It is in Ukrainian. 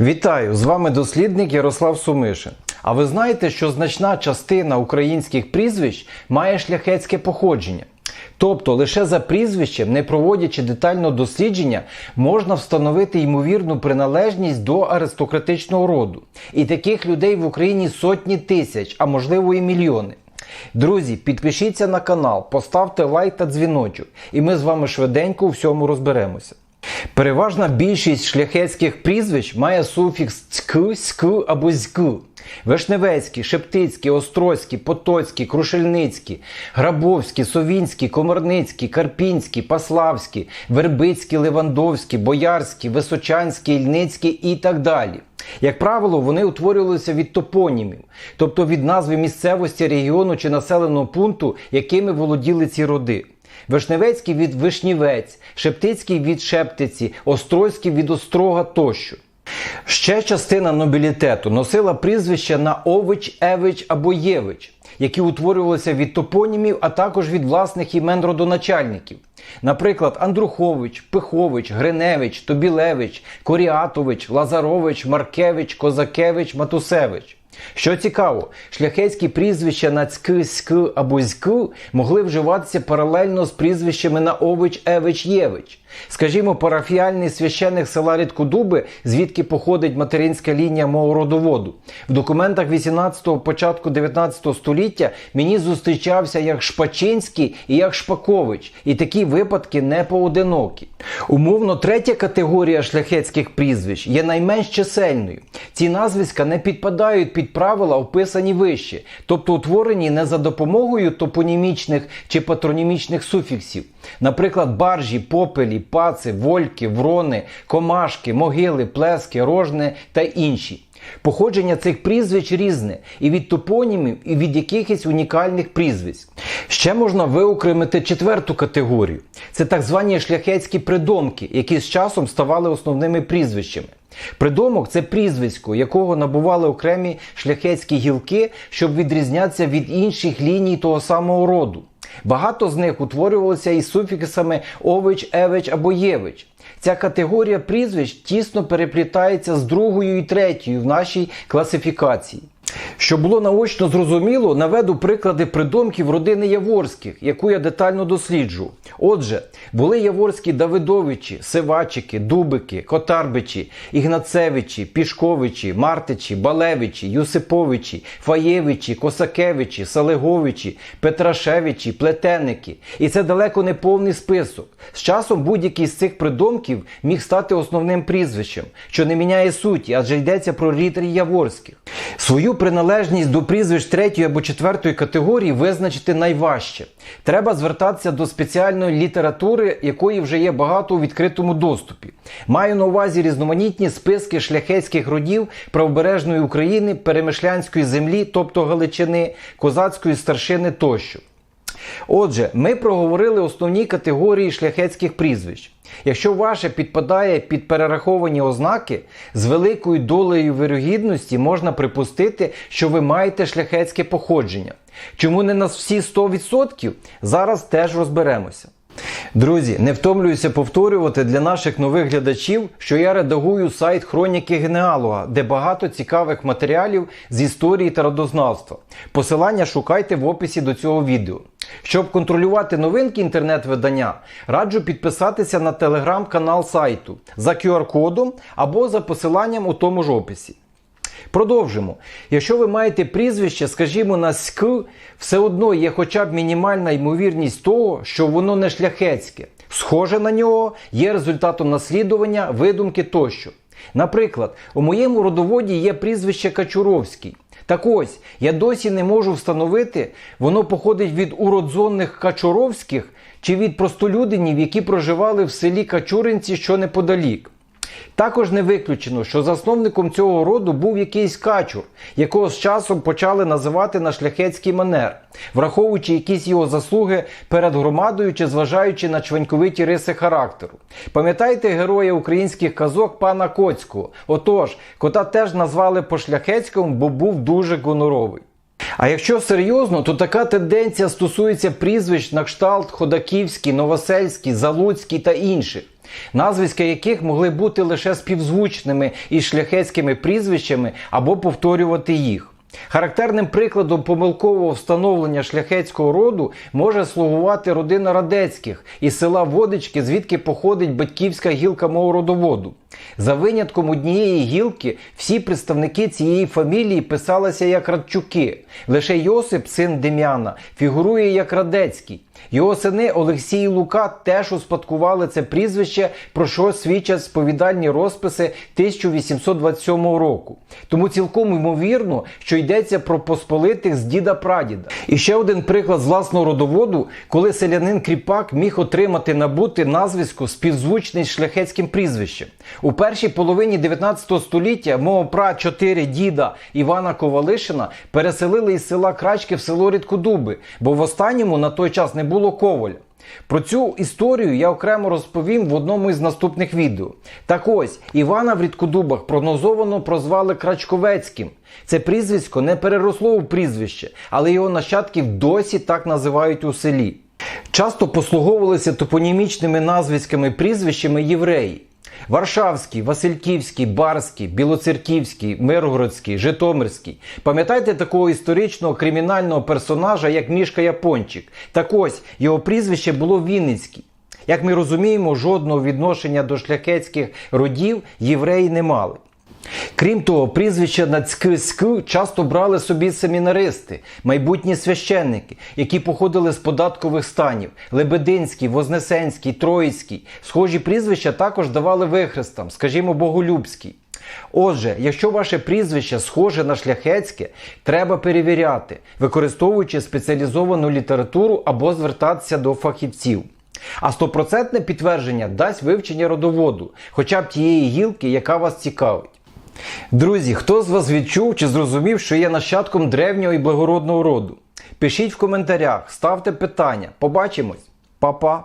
Вітаю! З вами дослідник Ярослав Сумишин. А ви знаєте, що значна частина українських прізвищ має шляхетське походження? Тобто лише за прізвищем, не проводячи детального дослідження, можна встановити ймовірну приналежність до аристократичного роду. І таких людей в Україні сотні тисяч, а можливо і мільйони. Друзі, підпишіться на канал, поставте лайк та дзвіночок, і ми з вами швиденько у всьому розберемося. Переважна більшість шляхетських прізвищ має суфікс цьк, ськ або зьк. Вишневецький, Шептицький, Острозький, Потоцький, Крушельницький, Грабовський, Совінський, Комарницький, Карпінський, Паславський, Вербицький, Левандовський, Боярський, Височанський, Ільницький і так далі. Як правило, вони утворювалися від топонімів, тобто від назви місцевості, регіону чи населеного пункту, якими володіли ці роди. Вишневецький від Вишнівець, Шептицький від Шептиці, Острозький від Острога тощо. Ще частина нобілітету носила прізвища на Ович, Евич або Євич, які утворювалися від топонімів, а також від власних імен родоначальників. Наприклад, Андрухович, Пихович, Гриневич, Тобілевич, Коріатович, Лазарович, Маркевич, Козакевич, Матусевич. Що цікаво, шляхетські прізвища на цьк, ськ або зьк могли вживатися паралельно з прізвищами на Ович, Евич, Євич. Скажімо, парафіальний священик села Рідкодуби, звідки походить материнська лінія мого родоводу. В документах 18-го, початку 19 століття мені зустрічався як Шпачинський і як Шпакович, і такі випадки не поодинокі. Умовно, третя категорія шляхетських прізвищ є найменш чисельною. Ці назвиська не підпадають під правила, описані вище, тобто утворені не за допомогою топонімічних чи патронімічних суфіксів. Наприклад, баржі, попелі, паци, вольки, врони, комашки, могили, плески, рожне та інші. Походження цих прізвищ різне і від топонімів, і від якихось унікальних прізвиськ. Ще можна виокремити четверту категорію. Це так звані шляхетські придомки, які з часом ставали основними прізвищами. Придомок це прізвисько, якого набували окремі шляхетські гілки, щоб відрізнятися від інших ліній того самого роду. Багато з них утворювалося із суфіксами ович, евич або євич. Ця категорія прізвищ тісно переплітається з другою і третьою в нашій класифікації. Щоб було наочно зрозуміло, наведу приклади придомків родини Яворських, яку я детально досліджу. Отже, були Яворські Давидовичі, Сивачики, Дубики, Котарбичі, Ігнацевичі, Пішковичі, Мартичі, Балевичі, Юсиповичі, Фаєвичі, Косакевичі, Салеговичі, Петрашевичі, Плетеники. І це далеко не повний список. З часом будь-який з цих придомків міг стати основним прізвищем, що не міняє суті, адже йдеться про рітерів Яворських. Свою приналежність до прізвищ третьої або четвертої категорії визначити найважче. Треба звертатися до спеціальної літератури, якої вже є багато у відкритому доступі. Маю на увазі різноманітні списки шляхетських родів правобережної України, перемишлянської землі, тобто Галичини, козацької старшини тощо. Отже, ми проговорили основні категорії шляхетських прізвищ. Якщо ваше підпадає під перераховані ознаки, з великою долею вирогідності можна припустити, що ви маєте шляхетське походження. Чому не на всі 100%? Зараз теж розберемося. Друзі, не втомлююся повторювати для наших нових глядачів, що я редагую сайт Хроніки Генеалога, де багато цікавих матеріалів з історії та родознавства. Посилання шукайте в описі до цього відео. Щоб контролювати новинки інтернет-видання, раджу підписатися на телеграм-канал сайту за QR-кодом або за посиланням у тому ж описі. Продовжимо. Якщо ви маєте прізвище, скажімо, на СК, все одно є хоча б мінімальна ймовірність того, що воно не шляхетське. Схоже на нього, є результатом наслідування, видумки тощо. Наприклад, у моєму родоводі є прізвище Качуровський. Так ось, я досі не можу встановити, воно походить від уродзонних Качуровських чи від простолюдинів, які проживали в селі Качуринці, що неподалік. Також не виключено, що засновником цього роду був якийсь качур, якого з часом почали називати на шляхетський манер, враховуючи якісь його заслуги перед громадою чи зважаючи на чваньковиті риси характеру. Пам'ятаєте героя українських казок пана Коцького? Отож, кота теж назвали по шляхетському, бо був дуже гоноровий. А якщо серйозно, то така тенденція стосується прізвищ на кшталт Ходаківський, Новосельський, Залуцький та інших. Назвиська яких могли бути лише співзвучними із шляхетськими прізвищами або повторювати їх. Характерним прикладом помилкового встановлення шляхетського роду може слугувати родина Радецьких із села Водички, звідки походить батьківська гілка мого родоводу. За винятком однієї гілки, всі представники цієї фамілії писалися як Радчуки. Лише Йосип, син Дем'яна, фігурує як Радецький. Його сини Олексій і Лука теж успадкували це прізвище, про що свідчать сповідальні розписи 1827 року. Тому цілком ймовірно, що йдеться про посполитих з діда прадіда. І ще один приклад з власного родоводу, коли селянин Кріпак міг отримати набути назвисько співзвучний з шляхетським прізвищем. У першій половині 19 століття мого пра 4 діда Івана Ковалишина переселили із села Крачки в село Рідкодуби, бо в останньому на той час не було коваля. Про цю історію я окремо розповім в одному із наступних відео. Так ось, Івана в Рідкодубах прогнозовано прозвали Крачковецьким. Це прізвисько не переросло у прізвище, але його нащадків досі так називають у селі. Часто послуговувалися топонімічними назвиськами прізвищами євреї. Варшавський, Васильківський, Барський, Білоцерківський, Миргородський, Житомирський. Пам'ятаєте такого історичного кримінального персонажа, як Мішка Япончик? Так ось його прізвище було Вінницький. Як ми розуміємо, жодного відношення до шляхетських родів євреї не мали. Крім того, прізвище Нацьк часто брали собі семінаристи, майбутні священники, які походили з податкових станів Лебединський, Вознесенський, Троїцький. Схожі прізвища також давали вихрестам, скажімо, Боголюбський. Отже, якщо ваше прізвище схоже на шляхетське, треба перевіряти, використовуючи спеціалізовану літературу або звертатися до фахівців. А стопроцентне підтвердження дасть вивчення родоводу, хоча б тієї гілки, яка вас цікавить. Друзі, хто з вас відчув чи зрозумів, що є нащадком древнього і благородного роду? Пишіть в коментарях, ставте питання. Побачимось, Па-па!